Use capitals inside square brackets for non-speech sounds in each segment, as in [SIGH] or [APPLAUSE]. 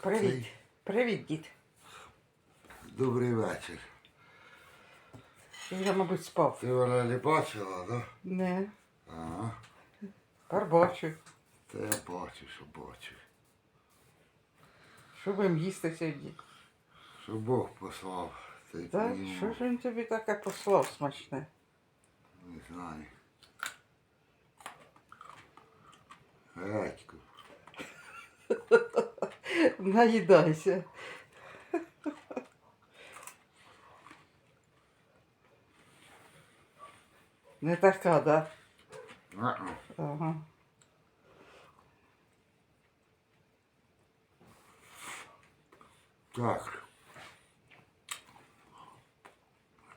Привіт. Привіт, дід. Добрий вечір. Ти вже, мабуть, спав. Ти мене не бачила, да? Не. Ага. Тепер бачу. Та я бачу, що бачу. Що будемо їсти сьогодні? Що Бог послав. Та й Так, поїмо. що ж він тобі таке послав смачне? Не знаю. Гречку. Наїдайся. Не така, да? Ага. Так.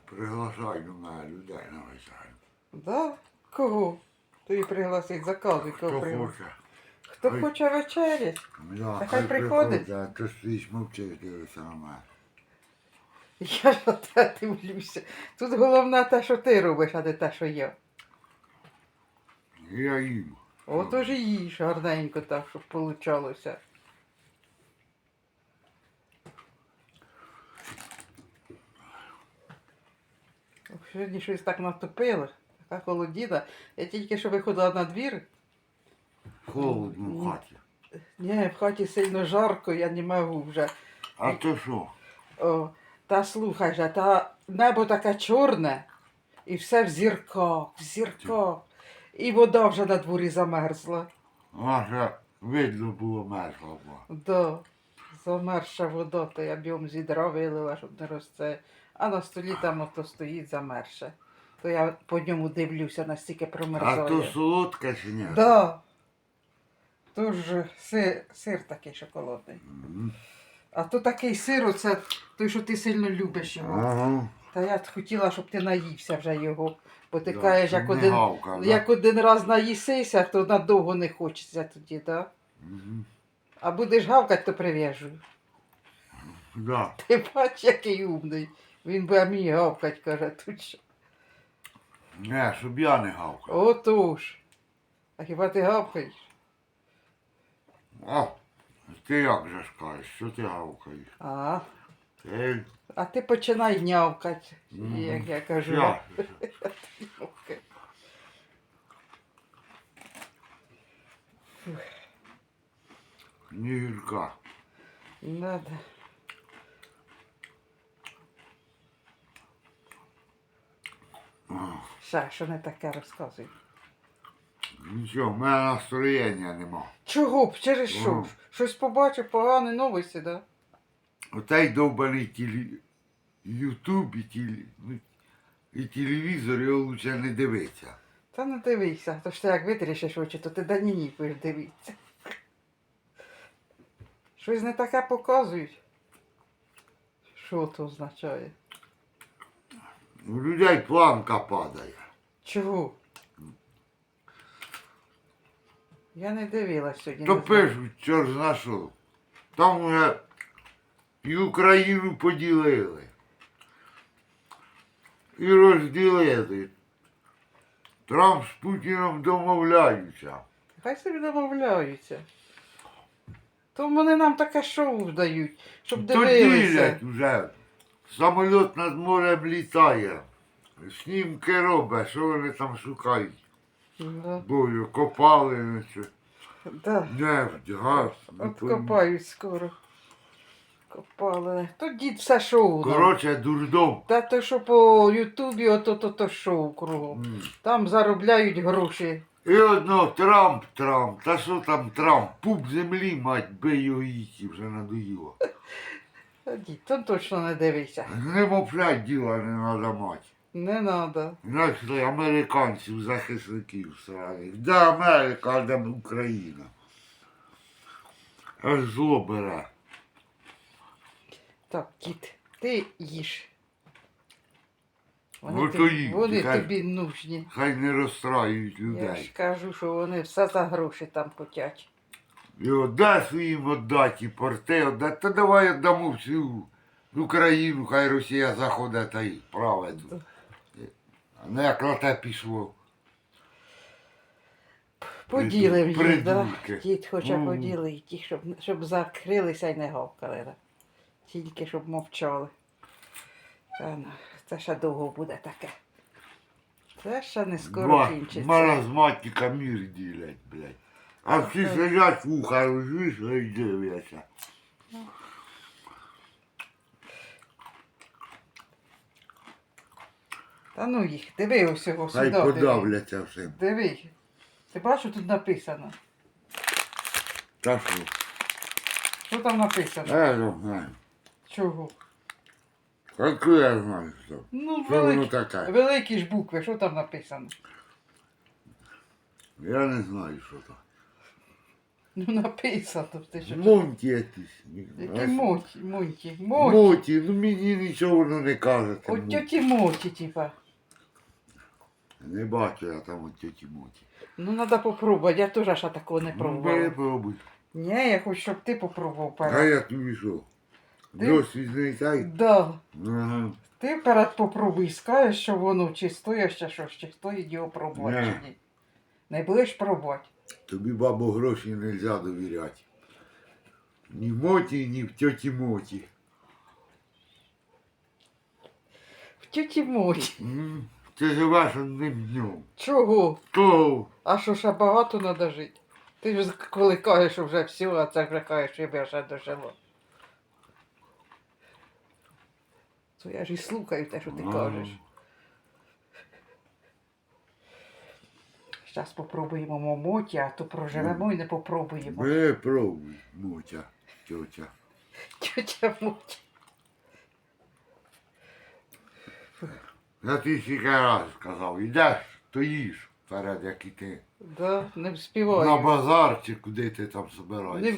Приглашай до мене людей на вечерю. Да? Кого? Тобі пригласить, заказуй, кого Хто пригласить. хоче. Хто Ой. хоче вечері? Да, Та хай приходить. А то стоїш мовчиш, дивишся на мене. Я ж на те дивлюся. Тут головне те, що ти робиш, а не те, що я. Я їм. Отож і їж гарненько так, щоб получалося. Сьогодні щось так натопило, така холодіна. Я тільки що виходила на двір. Холодно в хаті. Ні, в хаті сильно жарко, я не можу вже. А то що? О, та слухай же, та небо таке чорне, і все в зірках, в зірках. І вода вже на дворі замерзла. Аже видно було мерзла. Да, замерзша вода, то я б з відра вилила, щоб не росте. А на столі там ото стоїть замерше. То я по ньому дивлюся, настільки А то солодка чи ні? Да. То ж сир, сир такий шоколадний. Мгм. А то такий сир, оце той, що ти сильно любиш його. Ага. Та я б хотіла, щоб ти наївся вже його. Бо ти кажеш, як один, як один раз наїсися, то надовго не хочеться тоді, да? А будеш гавкати, то прив'яжу. Да. [LAUGHS] Ти бач, який умний. Він би мій гавкать, каже, тут що. Не, щоб я не гавкав. Отож. А хіба ти гавкаєш? А, ти як же ж кажеш, що ти гавкаєш? А, Ти а ти починай нявкати, як я кажу. я. Не гірка. Надо. А, Ша, що не таке розказуй. Нічого, в мене настроєння нема. Чого б? Через що? Ж? Щось побачив, погані новості, да? Отей довбаний телі... Ютуб і, телі... ну, і телевізор його лучше не дивитися. Та не дивися, то ж ти як витрішиш очі, то ти даніні будеш дивитися. Щось не таке показують. Що це означає? У людей планка падає. Чого? Я не дивилась сьогодні. То не знаю. пишуть, що ж на що. Там вже і Україну поділили. І розділили. Трамп з Путіном домовляються. Хай собі домовляються. То вони нам таке шоу дають, щоб То дивилися. ділять вже. Самоліт над морем літає. Снімки робить, що вони там шукають. Да. Бою, копали, наче. Да. нефть, газ. не От пойму. копають скоро. Копали. То дід все шоу. нам. Коротше, дурдом. Та то, що по Ютубі, ото то, то шоу кругом. М. Там заробляють гроші. І одно Трамп, Трамп. Та що там Трамп? Пуп землі, мать, бий його їсти, вже надоїло. [LAUGHS] Та дід, то точно не дивися. Не мовчать діла не треба мати. Не треба. Знайшли американців, захисників сраних. Де Америка, а де Україна. Аж зло бере. Так, дід, ти їж. Ну, то тобі, їдь, вони хай. тобі нужні. Хай не розстраюють Я ж кажу, що вони все за гроші там хотять. І своїм отдати, і порти отдати. Та давай віддамо всю Україну, хай Росія заходить та й править. Не як на пішло. Поділив їх, да? Придурки. Дід хоче Мгм. поділити їх, щоб, щоб закрилися і не гавкали. Да? Тільки щоб мовчали. Та, ну, це ще довго буде таке. Це ще не скоро кінчиться. маразматика мір ділять, блядь. А всі сидять, вуха розвішали і дивляться. Та ну їх, диви усього Хай сюди. Диви. подавляться всім. диви. Ти бачиш, що тут написано? Та що? Що там написано? Я не знаю. Чого? Яку я знаю, що? Ну, Що воно великі, таке? великі ж букви, що там написано? Я не знаю, що то. Ну написано. Ти що? Монті якісь. Які моті, моті, моті. Моті, ну мені нічого воно не каже. От тьоті моті, типа. Не бачу я там от тьоті моті. Ну, треба попробувати, я теж ще такого не Ну, бери пробувала. пробуй. Ні, я хочу, щоб ти попробував А перед. я тобі що? Ти- Досвід не дай? Да. Ага. Ти перед попробуй, скажеш, що воно чи стоїть ще щось, чи стоїть його пробувати, Ні. чи ні. Не будеш пробувати. Тобі бабу гроші не можна довіряти. Ні в моті, ні в тьоті моті. В тьоті моті. М, Ти живеш одним днем. Чого? То А що ще багато треба жити? Ти ж коли кажеш, вже все, а це вже кажеш, що я вже дожила. То я ж і слухаю те, що ти кажеш. Зараз попробуємо момоті, а то проживемо і не попробуємо. бери пробуй, мотя, тьотя. Тетя Мотя. Я ти стільки раз сказав, йдеш, то їж вперед, як і ти. Да, не На базар чи куди ти там Не собираєшся.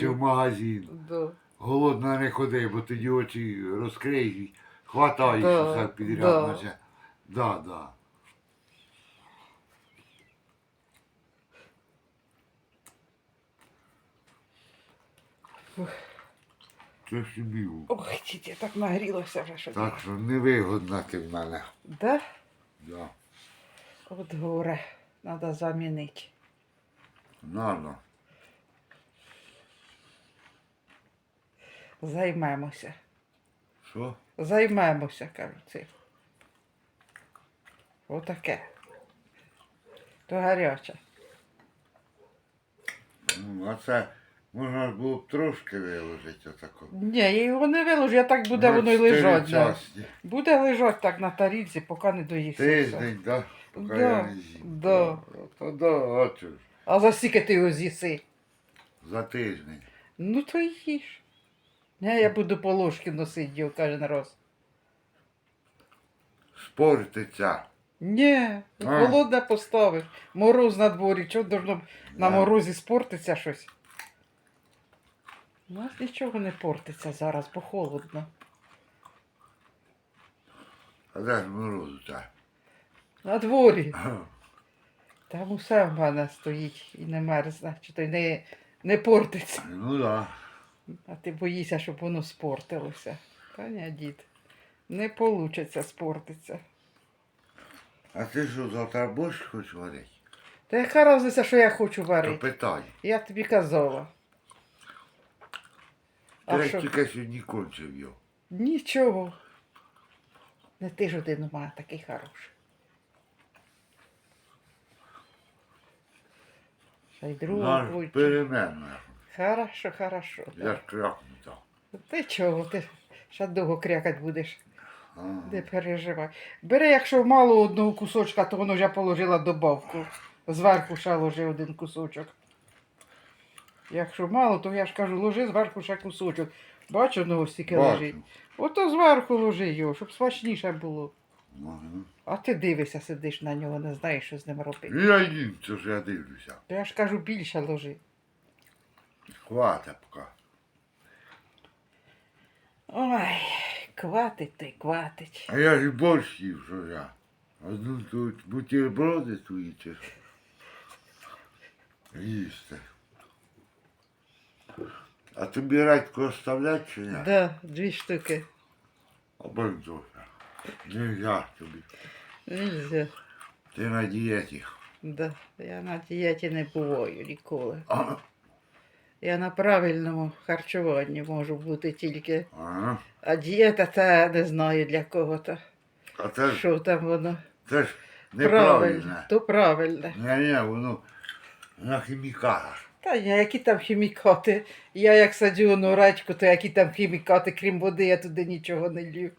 Чи в магазин. Да. Голодна не ходи, бо тоді очі розкриєш хватаєш Да, все підряд. да. наче. Да, да. Це собі. Ой, тітя, я так нагрілася вже, що. Так що невигодна ти в мене. Да? Да. От горе. Треба замінити. Надо. Займемося. Що? Займемося, кажу, цим. Отаке. То гаряче. Ну, а це можна ж було б трошки виложити отако. Ні, я його не виложу, я так буде воно й лежать. Да. Буде лежать так на тарілці, поки не все. Тиждень, да? Поки Да, я не з'їм. да. То да, а чого ж? А за скільки ти його з'їси? За тиждень. Ну то їж. Не, я буду по ложки носити його кожен раз. Спортиться. Ні, А. холодне поставиш. Мороз на дворі, чого должно на Да. морозі спортиться щось? У нас нічого не портиться зараз, бо холодно. А де ж морозу так? На дворі. Там усе в мене стоїть і не мерзне, чи то й не, не портиться. Ну да. А ти боїшся, щоб воно спортилося. Та ні, дід. Не вийде спортиться. А ти що, завтра борщ хочеш варити? Та яка різниця, що я хочу То варити? питай. Я тобі казала. А що? тільки сьогодні кончив його. Нічого. Не ти ж один у мене такий хороший. Ще й другого Наш будь. перемена. Хорошо, хорошо. Я ж крякну там. Ти чого? Ти ще довго крякать будеш. Ага. Не переживай. Бери, якщо мало одного кусочка, то воно я положила добавку. Зверху ще ложи один кусочок. Якщо мало, то я ж кажу, ложи зверху ще кусочок. Бачу, ну ось стільки лежить. Ото зверху ложи його, щоб смачніше було. Ага. А ти дивишся, сидиш на нього, не знаєш, що з ним робити. Я їм, це ж я дивлюся. То я ж кажу, більше ложи. Хвата поки. Ой, кватить той кватить. А я ж і борщ їв, що я. Одну тут бутерброди твої чи що? Їсти. А тобі радько оставлять чи ні? Да, дві штуки. Обидва. Нельзя тобі. Нельзя. Ти на дієті. Да. Я на дієті не буваю ніколи. А, Я на правильному харчуванні можу бути тільки. а, А дієта та не знаю для кого то. а це ж, Що там воно? це ж Правильно. неправильно. То правильно. Ні, ні, воно на хімікалах. Та ні, які там хімікати. Я як садю на речку, то які там хімікати, крім води, я туди нічого не лью.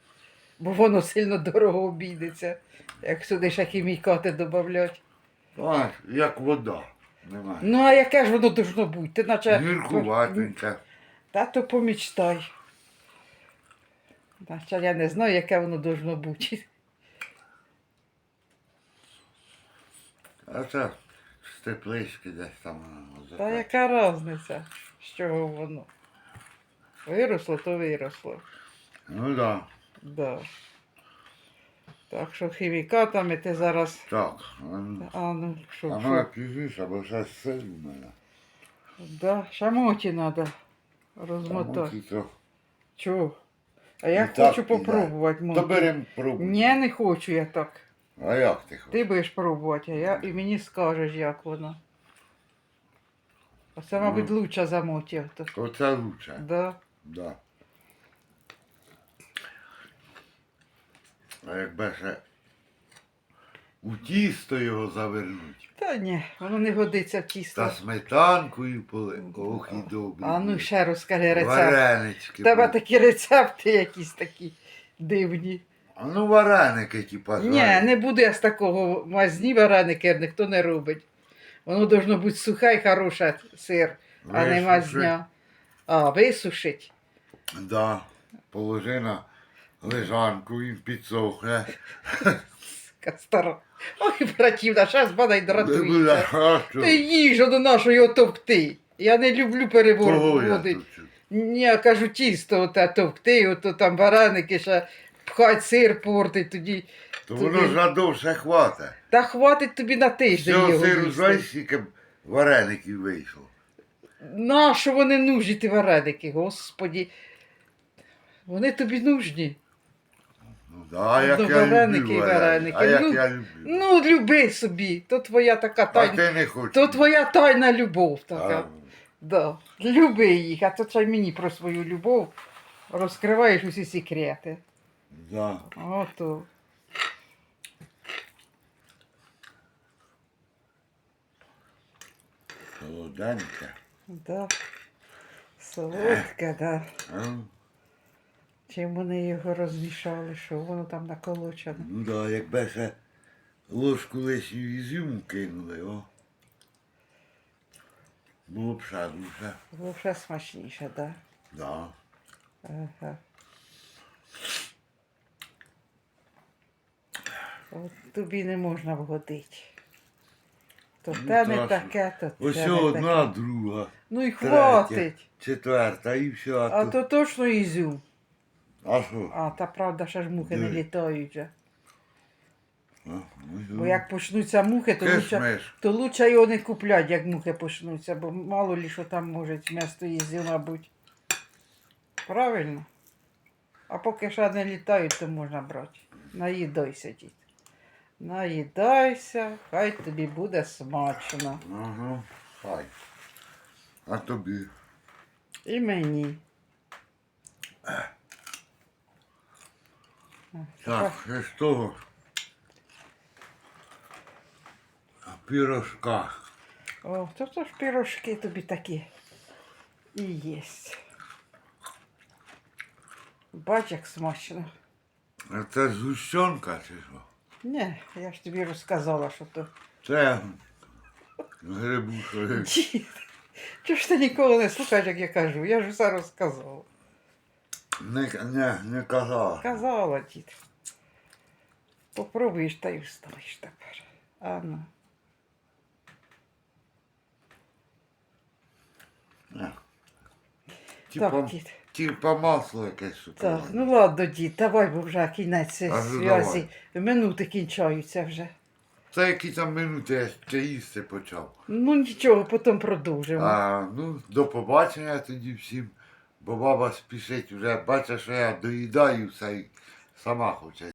Бо воно сильно дорого обійдеться, як сюди ще хімікати додавлять. А, як вода. Немає. Ну а яке ж воно должно бути? Ти наче. Гіркуватенька. Та то помічтай. Наче я не знаю, яке воно должно бути. А це з теплички десь там. воно Та закат- яка різниця, з чого воно? Виросло, то виросло. Ну да. Да. Так що хімікатами ти зараз. Так. а ну. А ну, що, А що? ну пізніше, бо ще сил у мене. Да, шамоті треба розмотати. то- Чого? А я І так хочу піде. попробувати. То пробуй. Ні, не хочу я так. А як ти хочеш? Ти будеш пробувати, а я і мені скажеш, як воно. Оце, Ну. мабуть, лучше за моті. То. То лучше. Да. Да. А якби ще у тісто його завернуть. Та ні, воно не годиться в тісто. Та сметанкою поли. Ох і добре. А ну ще розкажи рецепт. Варенички. У тебе такі рецепти якісь такі дивні. А ну вареники типа Ні, не буду я з такого мазні вареники, ніхто не робить. Воно должно бути сухе і хороше сир, а не мазня. А, висушить. Да. Положи на лежанку, він підсохне. Ска Стара. Ой, братівна, зараз бада й дратується. Ти їж до нашої отовкти. Я не люблю Кого я переводити. тут? Ні, я кажу, тісто оте товкти, ото там вареники ще пхать сир портить тоді. То Тобі- воно ж надовше хватить. Та хватить тобі на тиждень Всього його сиру знаєш, скільки вареників вийшло. Нащо вони нужні, ті вареники, господі? Вони тобі нужні. Ну да, а як Ну, я вареники люблю і вареники. А як Ну, я люблю. Ну, люби собі, то твоя така а тайна. ти не хочеш. То твоя тайна любов така. А, Да. Люби їх, а то чай мені про свою любов розкриваєш усі секрети. Да. Ото. Солоденьке. Да. Солодке, да. А? Чим вони його розмішали, що воно там наколочено. Ну да, якби ще ложку лишню ізюму кинули, о. Було б ще дуже. Було ще смачніше, да. Да. Ага. От тобі не можна вгодити. То Ну, те не та таке, то Ось не одна, таке. друга, Ну і третя, хватить. четверта і все. А, А то... то точно ізюм. А що? А, та правда, ще ж мухи не Диви. літають же. А, ну, Бо як почнуться мухи, то лучше, Кишмиш. то лучше його не куплять, як мухи почнуться, бо мало лі що там може вместо ізюма бути. Правильно? А поки ще не літають, то можна брати. Наїдайся, дід. Наїдайся, хай тобі буде смачно. Ага, хай. А тобі. І мені. Так, ще з того. Пірожка. О, то, то ж пірожки тобі такі і єсть. Бач, як смачно. А це згущенка чи що? Ні, я ж тобі розказала, що то. Це грибушки. Дід, чого ж ти ніколи не слухаєш, як я кажу? Я ж все розказала. Не, не, не казала. Казала, дід. Попробуєш та й вставиш тепер. А ну. Не. Типа, Так, дід. Типа масло якесь Так, ну ладно, дід, давай, бо вже кінець А, ну, зв'язі. Минути кінчаються вже. Це які там минути я ще їсти почав. Ну нічого, потім продовжимо. А, ну, до побачення тоді всім. Бо баба спішить вже, бачить, що я доїдаю все і сама хоче